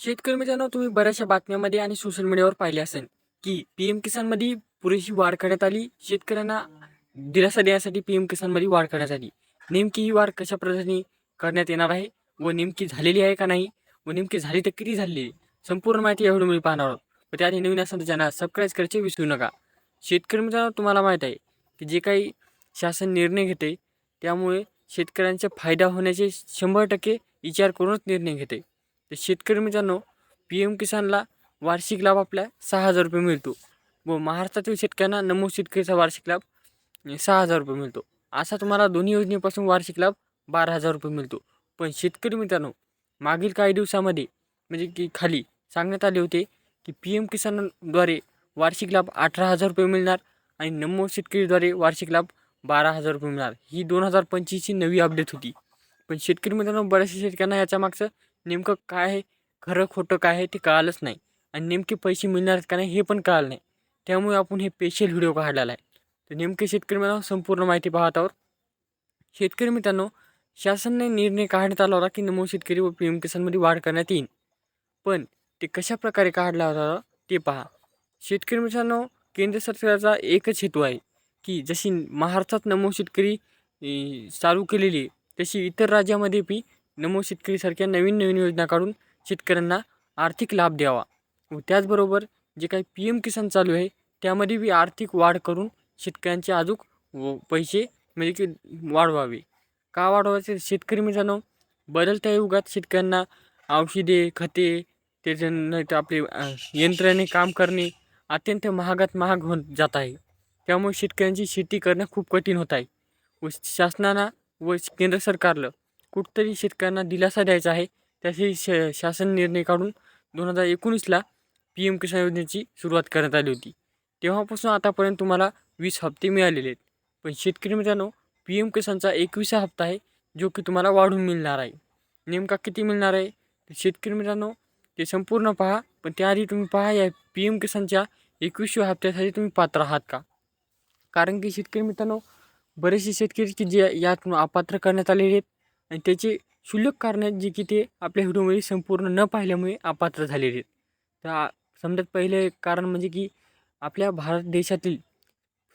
शेतकरी मित्रांनो तुम्ही बऱ्याचशा बातम्यामध्ये आणि सोशल मीडियावर पाहिले असेल की पी एम किसानमध्ये पुरेशी वाढ करण्यात आली. शेतकऱ्यांना दिलासा देण्यासाठी पी एम किसानमध्ये वाढ करण्यात आली. नेमकी ही वाढ कशा पद्धतीने करण्यात येणार आहे व नेमकी झालेली आहे का नाही व नेमकी झाली तर किती झालेली आहे? संपूर्ण माहिती या व्हिडिओमध्ये पाहणार आहोत. व त्याआधी नवीन असेल तर चॅनल सबस्क्राईब करायचे विसरू नका. शेतकरी मित्रांनो तुम्हाला माहीत आहे की जे काही शासन निर्णय घेते त्यामुळे शेतकऱ्यांचा फायदा होण्याचे शंभर टक्के विचार करूनच निर्णय घेते. तर शेतकरी मित्रांनो पी एम किसानला वार्षिक लाभ आपल्या सहा हजार रुपये मिळतो. व महाराष्ट्रातील शेतकऱ्यांना नमो शेतकरीचा वार्षिक लाभ सहा हजार रुपये मिळतो. असा तुम्हाला दोन्ही योजनेपासून वार्षिक लाभ बारा हजार रुपये मिळतो. पण शेतकरी मित्रांनो मागील काही दिवसामध्ये म्हणजे की खाली सांगण्यात आले होते की पी एम किसानद्वारे वार्षिक लाभ अठरा हजार रुपये मिळणार आणि नमो शेतकरीद्वारे वार्षिक लाभ बारा हजार रुपये मिळणार. ही दोन हजार पंचवीसची नवी अपडेट होती. पण शेतकरी मित्रांनो बऱ्याचशा शेतकऱ्यांना याच्या मागचं नेमकं काय आहे? खरं खोटं काय आहे ते कळालंच नाही. आणि नेमके पैसे मिळणार आहेत का नाही हे पण कळालं नाही. त्यामुळे आपण हे स्पेशल व्हिडिओ काढलेला आहे. तर नेमके शेतकरी मला संपूर्ण माहिती पाहत आहोत. शेतकरी मित्रांनो शासनाने निर्णय काढण्यात आला होता की नमो शेतकरी व पी एम किसानमध्ये वाढ करण्यात येईल पण ते कशाप्रकारे काढला होता ते पहा. शेतकरी मित्रांनो केंद्र सरकारचा एकच हेतू आहे की जशी महाराष्ट्रात नमो शेतकरी चालू केलेली तशी इतर राज्यामध्ये बी नमो शेतकरीसारख्या नवीन नवीन योजना काढून शेतकऱ्यांना आर्थिक लाभ द्यावा व त्याचबरोबर जे काही पी एम किसान चालू आहे त्यामध्ये बी आर्थिक वाढ करून शेतकऱ्यांचे अजूक व पैसे म्हणजे की वाढवावे. का वाढवायचे? शेतकरी मित्रांनो बदलत्या युगात शेतकऱ्यांना औषधे खते त्याच्यानंतर आपले यंत्राने काम करणे अत्यंत महागात महाग होत जात आहे. त्यामुळे शेतकऱ्यांची शेती करणं खूप कठीण होत आहे. व शासनानं व केंद्र सरकारलं कुठतरी शेतकऱ्यांना दिलासा द्यायचा आहे. त्यासाठी श शासन निर्णय काढून दोन हजार एकोणीसला पी एम किसान योजनेची सुरुवात करण्यात आली होती. तेव्हापासून आतापर्यंत तुम्हाला वीस हप्ते मिळालेले आहेत. पण शेतकरी मित्रांनो पी एम किसानचा एकविसा हप्ता आहे जो की तुम्हाला वाढून मिळणार आहे. नेमका किती मिळणार आहे? शेतकरी मित्रांनो ते संपूर्ण पहा पण त्याआधी तुम्ही पहा या पी एम किसानच्या एकवीसव्या हप्त्यासाठी तुम्ही पात्र आहात का? कारण की शेतकरी मित्रांनो बरेचसे शेतकरी की जे यातून अपात्र करण्यात आलेले आहेत. आणि त्याचे क्षुल्लक कारण जे की ते आपल्या व्हिडिओमध्ये संपूर्ण न पाहिल्यामुळे अपात्र झालेले आहेत. तर समजात पहिले कारण म्हणजे की आपल्या भारत देशातील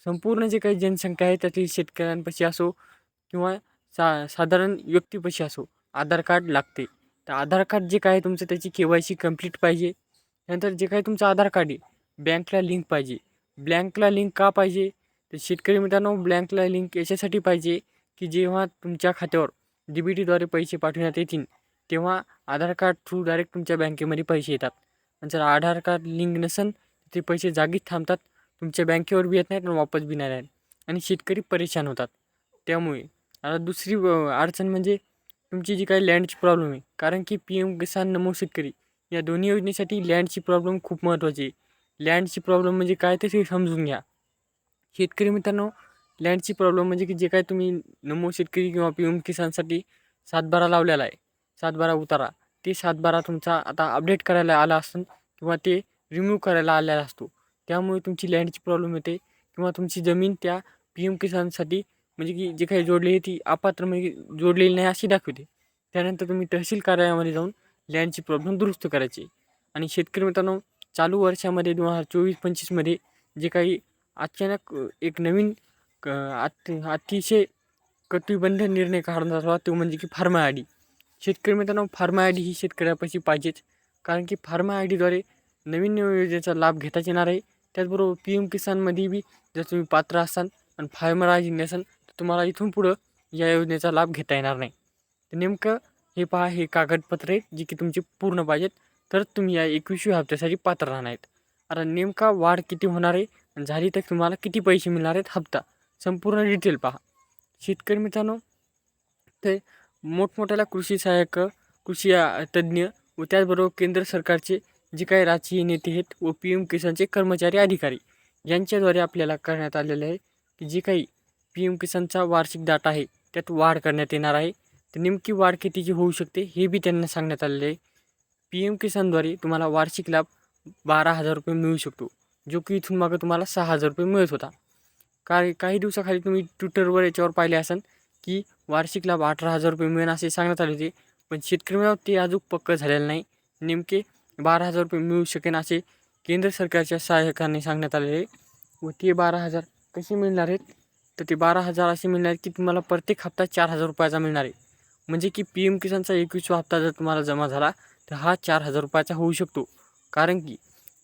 संपूर्ण जे काही जनसंख्या आहे त्यातील शेतकऱ्यांपाशी असो किंवा सा साधारण व्यक्तीपाशी असो आधार कार्ड लागते. तर आधार कार्ड जे काय तुमचं त्याची के वाय सी कंप्लीट पाहिजे. त्यानंतर जे काही तुमचं आधार कार्ड आहे बँकला लिंक पाहिजे. ब्लँकला लिंक का पाहिजे? तर शेतकरी मित्रांनो ब्लँकला लिंक याच्यासाठी पाहिजे की जेव्हा तुमच्या खात्यावर डी बी टीद्वारे पैसे पाठवण्यात येतील तेव्हा आधार कार्ड थ्रू डायरेक्ट तुमच्या बँकेमध्ये पैसे येतात. आणि जर आधार कार्ड लिंक नसेल तर ते पैसे जागीच थांबतात तुमच्या बँकेवर बी येत नाहीत आणि वापस बी नाही आणि शेतकरी परेशान होतात. त्यामुळे आता दुसरी अडचण म्हणजे तुमची जी काही लँडची प्रॉब्लेम आहे कारण की पी एम किसान नमो शेतकरी या दोन्ही योजनेसाठी लँडची प्रॉब्लेम खूप महत्त्वाची आहे. लँडची प्रॉब्लेम म्हणजे काय ते ते समजून घ्या. शेतकरी मित्रांनो लँडची प्रॉब्लेम म्हणजे की जे काय तुम्ही नमो शेतकरी किंवा पी एम किसानसाठी सातबारा लावलेला आहे. सातबारा उतारा. ते सातबारा तुमचा आता अपडेट करायला आला असून किंवा ते रिमूव्ह करायला आलेला असतो. त्यामुळे तुमची लँडची प्रॉब्लेम येते किंवा तुमची जमीन त्या पी एम किसानसाठी म्हणजे की जे काही जोडली आहे ती अपात्र म्हणजे जोडलेली नाही अशी दाखवते. त्यानंतर तुम्ही तहसील कार्यालयामध्ये जाऊन लँडची प्रॉब्लेम दुरुस्त करायची. आणि शेतकरी मित्रांनो चालू वर्षामध्ये दोन हजार चोवीस पंचवीसमध्ये जे काही अचानक एक नवीन क अति अतिशय कटिबंध निर्णय काढण्यात तो म्हणजे की फार्मा आय डी. शेतकरी मित्रांनो फार्मा आय डी ही शेतकऱ्यापाशी पाहिजेच. कारण की फार्मा आय डीद्वारे नवीन नवीन योजनेचा लाभ घेताच येणार आहे. त्याचबरोबर पी एम किसानमध्ये बी जर तुम्ही पात्र असाल आणि फार्मर आय डी तर तुम्हाला इथून पुढं या योजनेचा लाभ घेता येणार नाही. तर नेमकं हे पहा हे कागदपत्र आहेत जी की तुमची पूर्ण पाहिजेत. तर तुम्ही या एकवीसव्या हप्त्यासाठी पात्र राहणार आहेत. आता नेमका वाढ किती होणार आहे आणि झाली तर तुम्हाला किती पैसे मिळणार आहेत? हप्ता. संपूर्ण डिटेल पहा. शेतकरी मित्रांनो ते मोठमोठ्याला कृषी सहाय्यक कृषी तज्ज्ञ व त्याचबरोबर केंद्र सरकारचे जे काही राजकीय नेते आहेत व पी एम किसानचे कर्मचारी अधिकारी यांच्याद्वारे आपल्याला करण्यात आलेलं आहे की जे काही पी एम किसानचा वार्षिक डाटा आहे त्यात वाढ करण्यात येणार आहे. तर नेमकी वाढ कितीची होऊ शकते हे बी त्यांना सांगण्यात आलेलं आहे. पी एम किसानद्वारे तुम्हाला वार्षिक लाभ बारा हजार रुपये मिळू शकतो जो की इथून मागं तुम्हाला सहा हजार रुपये मिळत होता. काही काही दिवसाखाली तुम्ही ट्विटरवर याच्यावर पाहिले असाल की वार्षिक लाभ अठरा हजार रुपये मिळेल असे सांगण्यात आले होते. पण शेतकरी ते अजून पक्कं झालेलं नाही. नेमके बारा हजार रुपये मिळू शकेन असे केंद्र सरकारच्या सहाय्यकाने सांगण्यात आलेले. आहे व ते बारा हजार कसे मिळणार आहेत? तर ते बारा हजार असे मिळणार आहेत की तुम्हाला प्रत्येक हप्ता चार हजार रुपयाचा मिळणार आहे. म्हणजे की पी एम किसानचा एकवीसवा हप्ता जर तुम्हाला जमा झाला तर हा चार हजार रुपयाचा होऊ शकतो. कारण की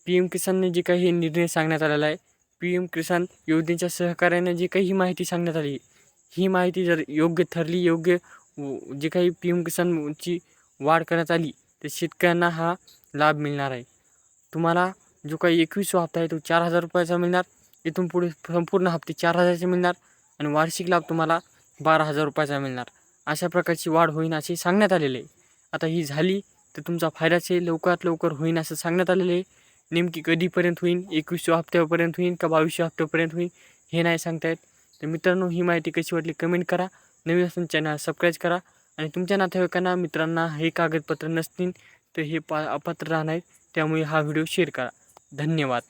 पी एम किसानने जे काही निर्णय सांगण्यात आलेला आहे पी एम किसान योजनेच्या सहकार्याने जी काही ही माहिती सांगण्यात आली ही माहिती जर योग्य ठरली योग्य जे काही पी एम किसानची वाढ करण्यात आली तर शेतकऱ्यांना हा लाभ मिळणार आहे. तुम्हाला जो काही एकवीसवा हप्ता आहे तो चार हजार रुपयाचा मिळणार इथून पुढे संपूर्ण हप्ते चार हजारचे मिळणार आणि वार्षिक लाभ तुम्हाला बारा हजार रुपयाचा मिळणार. अशा प्रकारची वाढ होईन असे सांगण्यात आलेले आहे. आता ही झाली तर तुमचा फायदाच आहे लवकरात लवकर होईन असं सांगण्यात आलेलं आहे. नेमकी कधीपर्यंत होईल एकवीसव्या हप्त्यापर्यंत होईल का बावीसव्या हप्त्यापर्यंत होईल हे नाही सांगता येत. तर मित्रांनो ही माहिती कशी वाटली कमेंट करा. नवीन असून चॅनल सबस्क्राईब करा. आणि तुमच्या नातेवाईकांना मित्रांना हे कागदपत्र नसतील तर हे पा अपात्र राहणार आहेत. त्यामुळे हा व्हिडिओ शेअर करा. धन्यवाद.